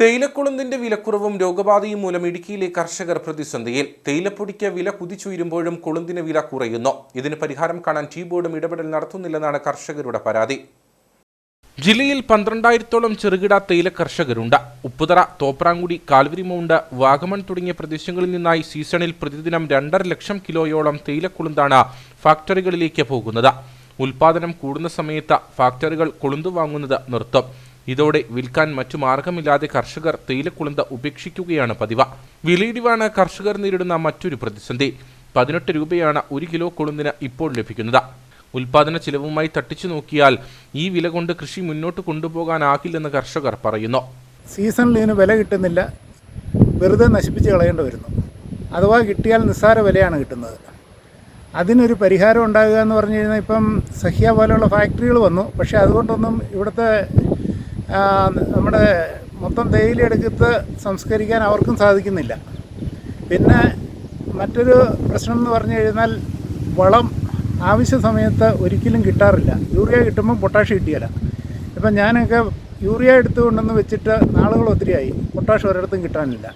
തേയിലക്കുളുന്തിന്റെ വിലക്കുറവും രോഗബാധയും മൂലം ഇടുക്കിയിലെ കർഷകർ പ്രതിസന്ധിയിൽ. തേയിലപ്പൊടിക്ക് വില കുതിച്ചുയരുമ്പോഴും കുളുന്തിന് വില കുറയുന്നു. ഇതിന് പരിഹാരം കാണാൻ ടീ ബോർഡും ഇടപെടൽ നടത്തുന്നില്ലെന്നാണ് കർഷകരുടെ പരാതി. ജില്ലയിൽ പന്ത്രണ്ടായിരത്തോളം ചെറുകിട തേയില കർഷകരുണ്ട്. ഉപ്പുതറ തോപ്രാങ്കുടി കാൽവരിമൗണ്ട് വാഗമൺ തുടങ്ങിയ പ്രദേശങ്ങളിൽ നിന്നായി സീസണിൽ പ്രതിദിനം രണ്ടര ലക്ഷം കിലോയോളം തേയിലക്കുളുന്താണ് ഫാക്ടറികളിലേക്ക് പോകുന്നത്. ഉൽപാദനം കൂടുന്ന സമയത്ത് ഫാക്ടറികൾ കൊളുന്തു വാങ്ങുന്നത് നിർത്തും. ഇതോടെ വിൽക്കാൻ മറ്റു മാർഗമില്ലാതെ കർഷകർ തേയിലക്കുളന്ത ഉപേക്ഷിക്കുകയാണ് പതിവ്. വിലയിടിവാണ് കർഷകർ നേരിടുന്ന മറ്റൊരു പ്രതിസന്ധി. പതിനെട്ട് രൂപയാണ് ഒരു കിലോ കൊളുന്തിന് ഇപ്പോൾ ലഭിക്കുന്നത്. ഉൽപാദന ചിലവുമായി തട്ടിച്ചു നോക്കിയാൽ ഈ വില കൊണ്ട് കൃഷി മുന്നോട്ട് കൊണ്ടുപോകാനാകില്ലെന്ന് കർഷകർ പറയുന്നു. സീസണിൽ ഇതിന് വില കിട്ടുന്നില്ല. വെറുതെ നശിപ്പിച്ച് കളയേണ്ടി വരുന്നു. അഥവാ കിട്ടിയാൽ നിസ്സാര വിലയാണ് കിട്ടുന്നത്. അതിനൊരു പരിഹാരം ഉണ്ടാകുക എന്ന് പറഞ്ഞു കഴിഞ്ഞാൽ ഇപ്പം സഹ്യ പോലെയുള്ള ഫാക്ടറികൾ വന്നു. പക്ഷേ അതുകൊണ്ടൊന്നും ഇവിടുത്തെ നമ്മുടെ മൊത്തം തേയില സംസ്കരിക്കാൻ അവർക്കും സാധിക്കുന്നില്ല. പിന്നെ മറ്റൊരു പ്രശ്നം എന്ന് പറഞ്ഞു കഴിഞ്ഞാൽ വളം ആവശ്യ സമയത്ത് ഒരിക്കലും കിട്ടാറില്ല. യൂറിയ കിട്ടുമ്പോൾ പൊട്ടാഷ് കിട്ടിയല്ല ഇപ്പം ഞാനൊക്കെ യൂറിയ എടുത്തുകൊണ്ടെന്ന് വെച്ചിട്ട് നാളുകൾ ഒത്തിരിയായി. പൊട്ടാഷ് ഒരിടത്തും കിട്ടാനില്ല.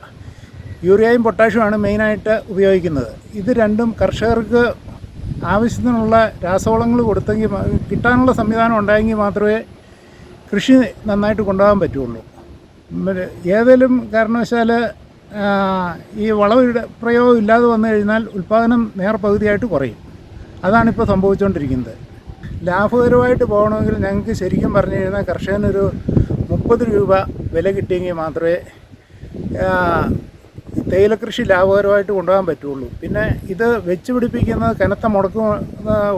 യൂറിയയും പൊട്ടാഷുമാണ് മെയിനായിട്ട് ഉപയോഗിക്കുന്നത്. ഇത് രണ്ടും കർഷകർക്ക് ആവശ്യത്തിനുള്ള രാസവളങ്ങൾ കൊടുത്തെങ്കിൽ കിട്ടാനുള്ള സംവിധാനം ഉണ്ടായെങ്കിൽ മാത്രമേ കൃഷി നന്നായിട്ട് കൊണ്ടുപോകാൻ പറ്റുള്ളൂ. ഏതെങ്കിലും കാരണവശാൽ ഈ വളമിട പ്രയോഗം ഇല്ലാതെ വന്നു കഴിഞ്ഞാൽ ഉൽപ്പാദനം നേർപകുതിയായിട്ട് കുറയും. അതാണിപ്പോൾ സംഭവിച്ചുകൊണ്ടിരിക്കുന്നത്. ലാഭകരമായിട്ട് പോകണമെങ്കിൽ ഞങ്ങൾക്ക് ശരിക്കും പറഞ്ഞു കഴിഞ്ഞാൽ കർഷകനൊരു മുപ്പത് രൂപ വില കിട്ടിയെങ്കിൽ മാത്രമേ തേയിലക്കൃഷി തേയില കൃഷി ലാഭകരമായിട്ട് കൊണ്ടുപോകാൻ പറ്റുള്ളൂ. പിന്നെ ഇത് വെച്ച് പിടിപ്പിക്കുന്നത് കനത്ത മുടക്കം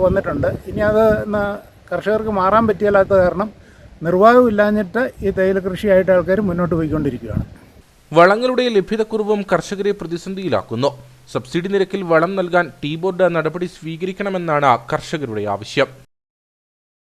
വന്നിട്ടുണ്ട്. ഇനി അത് കർഷകർക്ക് മാറാൻ പറ്റിയല്ലാത്ത കാരണം നിർവാഹമില്ലാഞ്ഞിട്ട് ഈ തേയില കൃഷിയായിട്ട് ആൾക്കാർ മുന്നോട്ട് പോയിക്കൊണ്ടിരിക്കുകയാണ്. വളങ്ങളുടെ ലഭ്യതക്കുറവും കർഷകരെ പ്രതിസന്ധിയിലാക്കുന്നു. സബ്സിഡി നിരക്കിൽ വളം നൽകാൻ ടീ ബോർഡ് നടപടി സ്വീകരിക്കണമെന്നാണ് കർഷകരുടെ ആവശ്യം.